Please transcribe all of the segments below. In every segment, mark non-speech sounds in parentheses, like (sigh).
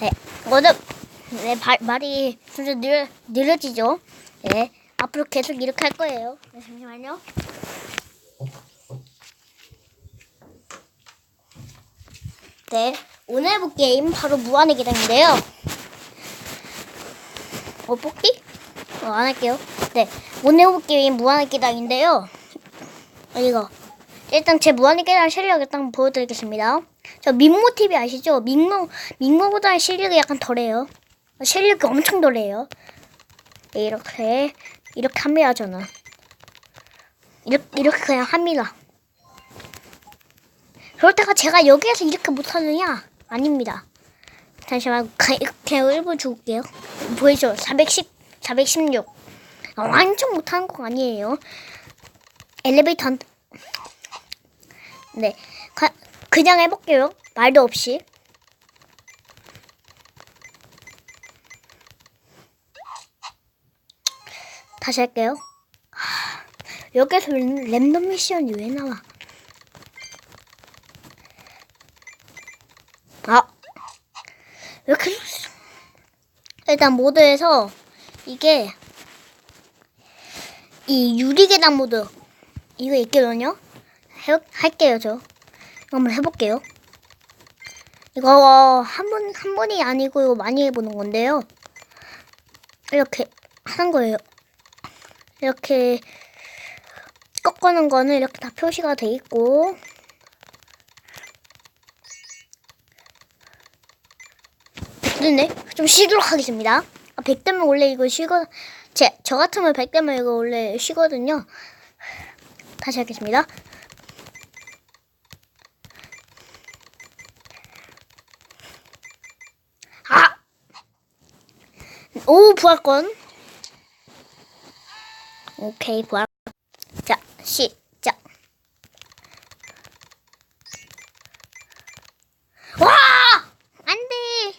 네, 모두 네, 발, 말이 점점 늘, 느려지죠. 네, 앞으로 계속 이렇게 할 거예요. 네, 잠시만요. 네, 오늘 해볼 게임 바로 무한의 계단인데요. 어, 뽑기? 어, 안 할게요. 네, 오늘 해볼 게임 무한의 계단인데요. 어, 이거. 일단 제 무한의 계단 실력 일단 보여드리겠습니다. 저 민모 TV 아시죠? 민모 민모보다 실력이 약간 덜해요. 실력이 엄청 덜해요. 네, 이렇게 이렇게 합니다 저는. 이렇게 이렇게 그냥 합니다. 그렇다가 제가 여기에서 이렇게 못하느냐? 아닙니다. 잠시만 가- 그냥 1분 줄게요. 보이죠? 410, 416. 아, 완전 못하는 거 아니에요. 엘리베이터 한... 네, 가, 그냥 해볼게요. 말도 없이. 다시 할게요. 하, 여기서 랜- 랜덤 미션이 왜 나와? 아, 이렇게 일단 모드에서 이게 이 유리 계단 모드 이거 있거든요. 해, 할게요 저. 한번 해볼게요. 이거 한 번, 한 번이 아니고 이거 많이 해보는 건데요. 이렇게 하는 거예요. 이렇게 꺾어는 거는 이렇게 다 표시가 돼 있고 됐네. 좀 쉬도록 하겠습니다. 아, 100대면 원래 이거 쉬거, 제, 저 같으면 100대면 이거 원래 쉬거든요. 다시 하겠습니다. 오, 부활권. 오케이, 부활. 자, 시작. 와! 안 돼!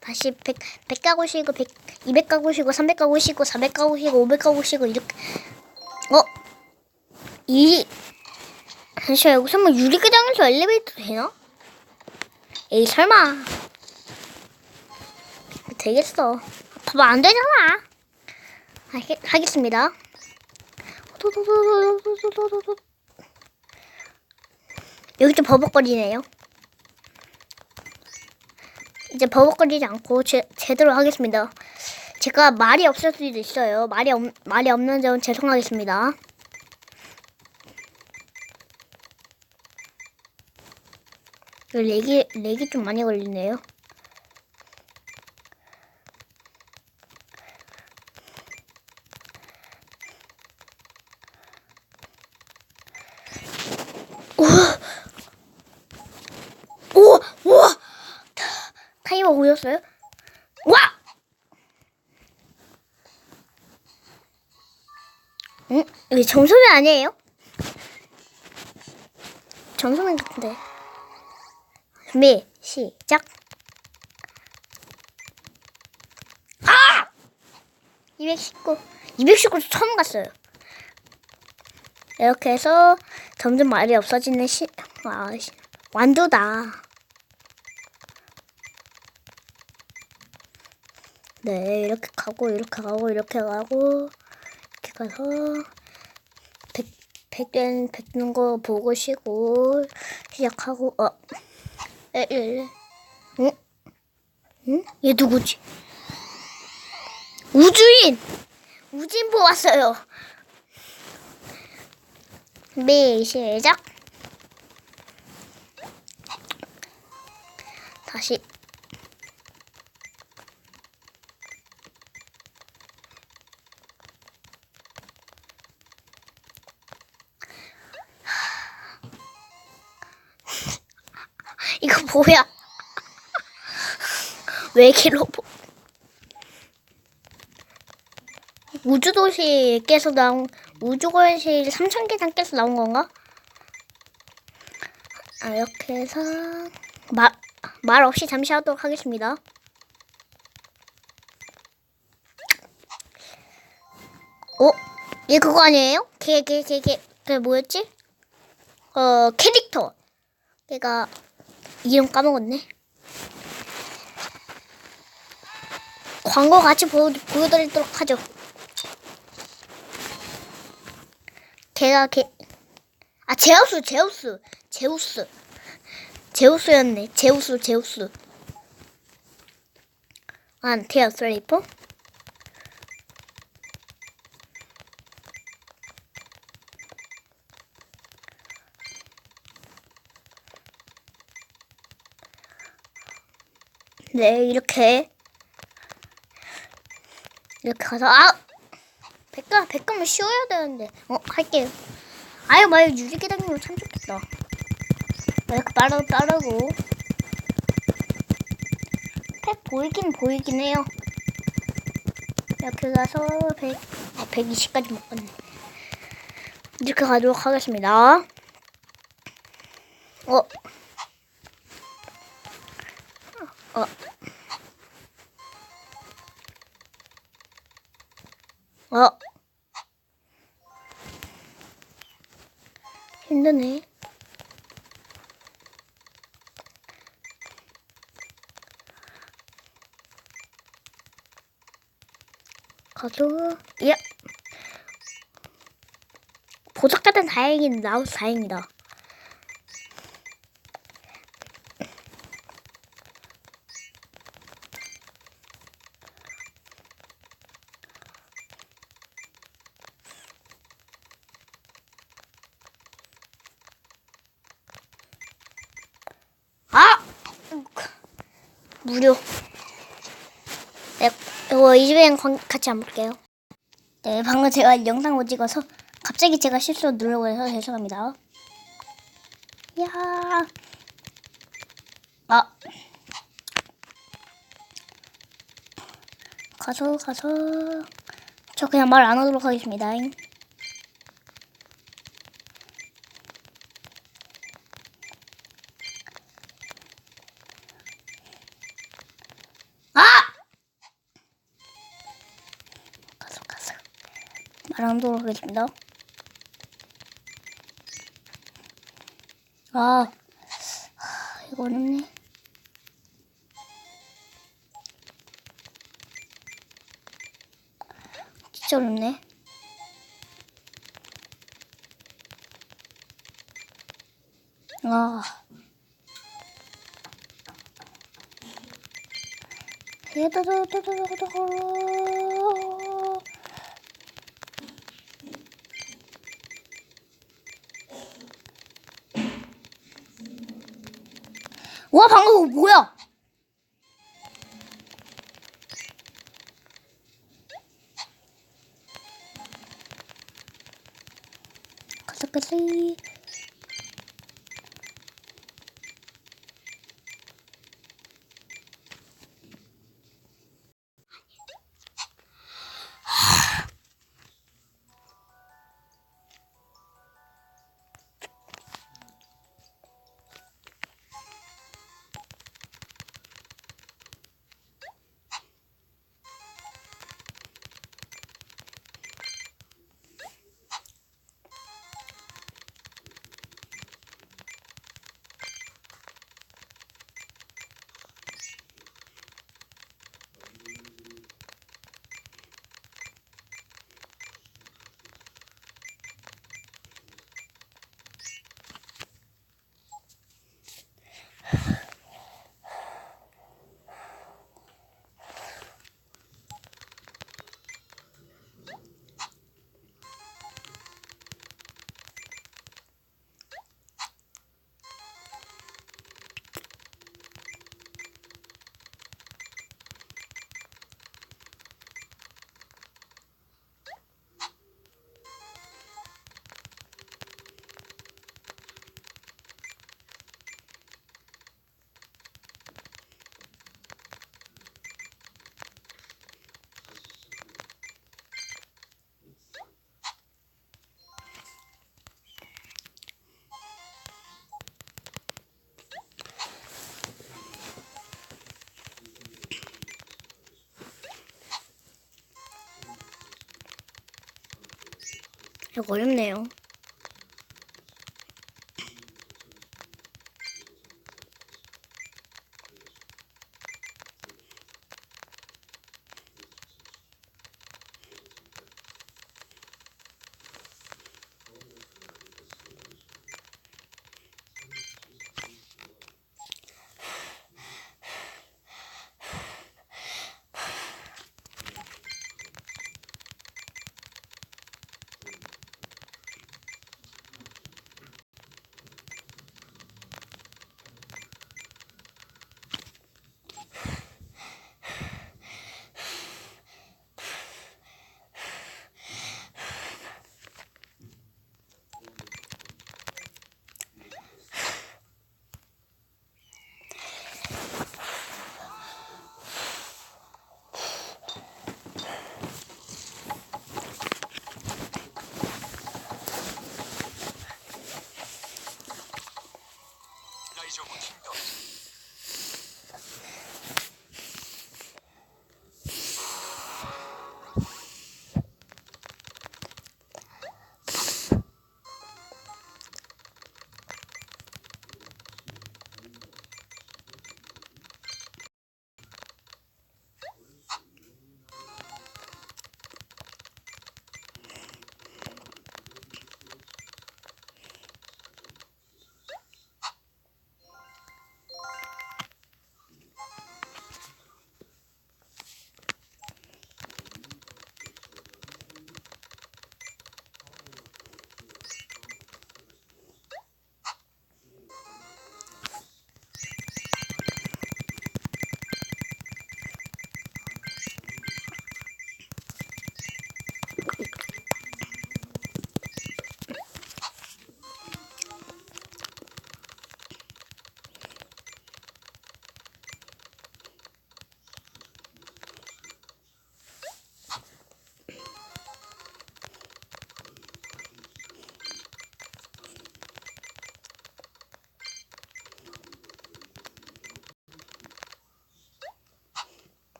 다시 100, 100 가고 쉬고, 100, 200 가고 쉬고, 300 가고 쉬고, 400 가고 쉬고, 500 가고 쉬고, 이렇게. 어? 이, 잠시만, 여기 설마 유리계장에서 엘리베이터 되나? 에이, 설마. 되겠어. 봐봐, 안 되잖아. 하겠, 하겠습니다. 여기 좀 버벅거리네요. 이제 버벅거리지 않고 제, 제대로 하겠습니다. 제가 말이 없을 수도 있어요. 말이 없, 말이 없는 점은 죄송하겠습니다. 렉이, 렉이 좀 많이 걸리네요. 오! 우와! 타이머 보였어요? 와! 응? 이게 정소면 아니에요? 정소면 같은데. 준비, 시작. 아! 219. 219 처음 갔어요. 이렇게 해서 점점 말이 없어지는 시, 아, 시, 완두다. 네, 이렇게 가고, 이렇게 가고, 이렇게 가고, 이렇게 가서, 백, 백된, 백는 거 보고 쉬고, 시작하고, 어, 에, 에, 에. 응? 응? 얘 누구지? 우주인! 우주인 보았어요. 네, 시작. 다시. 이거 뭐야? (laughs) 외계 로봇. 우주도시 깨서 나온 우주거실 3,000계단 깨서 나온 건가? 아, 이렇게 해서 말, 말 없이 잠시 하도록 하겠습니다. 어? 얘 그거 아니에요? 걔, 걔, 걔, 걔, 걔 뭐였지? 어, 캐릭터. 걔가 이름 까먹었네. 광고 같이 보, 보여드리도록 하죠. 걔가 걔, 아 제우스, 제우스, 제우스, 제우스였네. 제우스, 제우스. 안 테어 슬리퍼? 네, 이렇게 이렇게 가서 아 백감 백감을 씌워야 되는데 어 할게요. 아유 마요 유리계단이면 참 좋겠다. 이렇게 빠르고 빠르고 팩 보이긴 보이긴 해요. 이렇게 가서 100, 아, 120까지 못 갔네. 이렇게 가도록 하겠습니다. 어. 어. 힘드네. 가서, 예. 보석자는 다행인 나와서 다행이다. 아! 무료. 네, 이 집엔 관- 같이 안 볼게요. 네, 방금 제가 영상 못 찍어서 갑자기 제가 실수로 해서 죄송합니다. 야, 아, 가서 가서 저 그냥 말 안 하도록 하겠습니다. 아! 하겠습니다. 아, 하, 이거 어렵네. 진짜 어렵네. 아. 와 방금 그 거 뭐야? 가서 이거 어렵네요.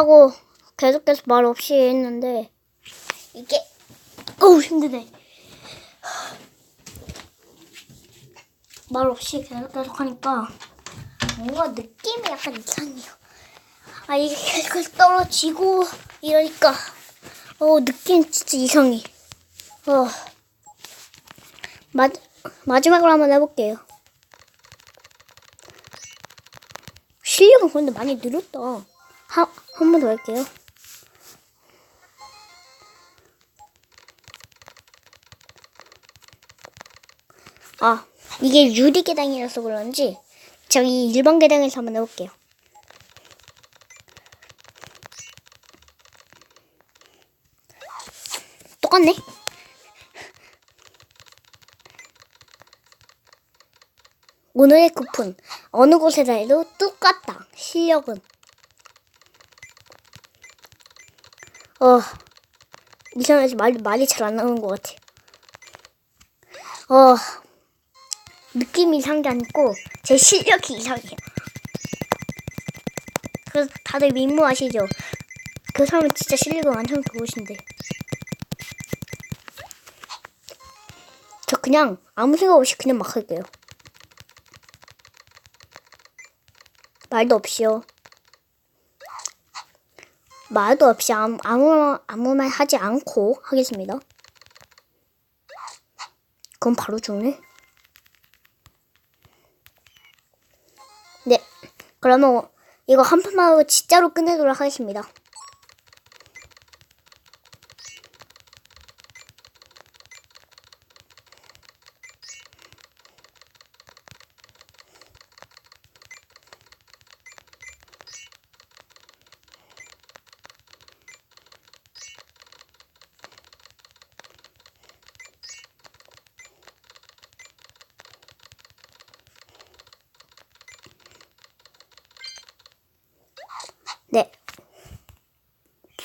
하고 계속해서 말 없이 했는데 이게 어우 힘드네. 말 없이 계속 계속 하니까 뭔가 느낌이 약간 이상해요. 아 이게 계속 떨어지고 이러니까 어 느낌 진짜 이상해. 어 마, 마지막으로 한번 해볼게요. 실력은 근데 많이 늘었다. 한 한 번 더 할게요. 아, 이게 유리 계단이라서 그런지 저기 일반 계단에서 한번 해볼게요. 똑같네. 오늘의 쿠폰 어느 곳에다 해도 똑같다. 실력은. 어, 이상해서 말이 말이 잘 안 나오는 것 같아. 어, 느낌이 이상한 게 아니고 제 실력이 이상해요. 그래서 다들 민무하시죠? 그 사람은 진짜 실력이 완전 좋으신데. 저 그냥 아무 생각 없이 그냥 막 할게요. 말도 없이요. 말도 없이 아무, 아무, 아무 말 하지 않고 하겠습니다. 그럼 바로 죽네. 네. 그러면 이거 한 판만 하고 진짜로 끝내도록 하겠습니다.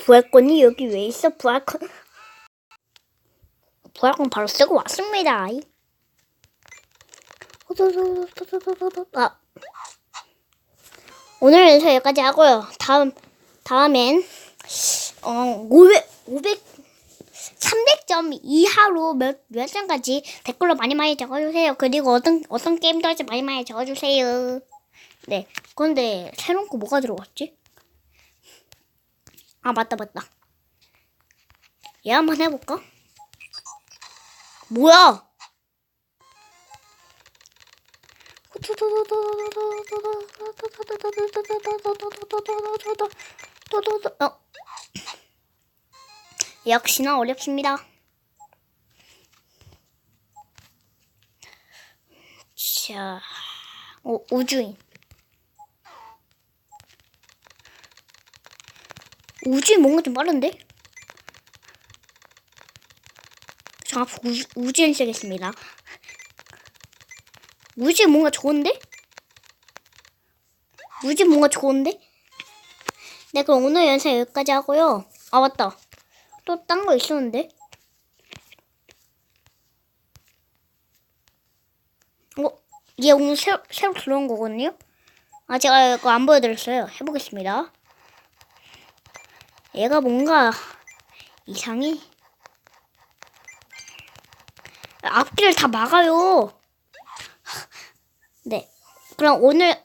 부활권이 여기 왜 있어? 부활권. 부활권 바로 쓰고 왔습니다. 아. 오늘은 여기까지 하고요. 다음, 다음엔, 어, 500, 500, 300점 이하로 몇, 몇 점까지 댓글로 많이 많이 적어주세요. 그리고 어떤, 어떤 게임도 할지 많이 많이 적어주세요. 네. 근데 새로운 거 뭐가 들어갔지? 아 맞다 맞다 얘 한번 해볼까? 뭐야? 어. 역시나 어렵습니다. 자, 오, 우주인. 우주인 뭔가 좀 빠른데? 저 앞으로 우주, 우주인 쓰겠습니다. 우주인 뭔가 좋은데? 우주인 뭔가 좋은데? 네, 그럼 오늘 영상 여기까지 하고요. 아, 맞다. 또 딴 거 있었는데? 어? 얘 오늘 새로, 새로 들어온 거거든요? 아, 제가 이거 안 보여드렸어요. 해보겠습니다. 얘가 뭔가 이상해. 앞길을 다 막아요. 네. 그럼 오늘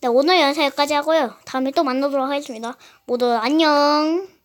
네, 오늘 영상 여기까지 하고요. 다음에 또 만나도록 하겠습니다. 모두 안녕.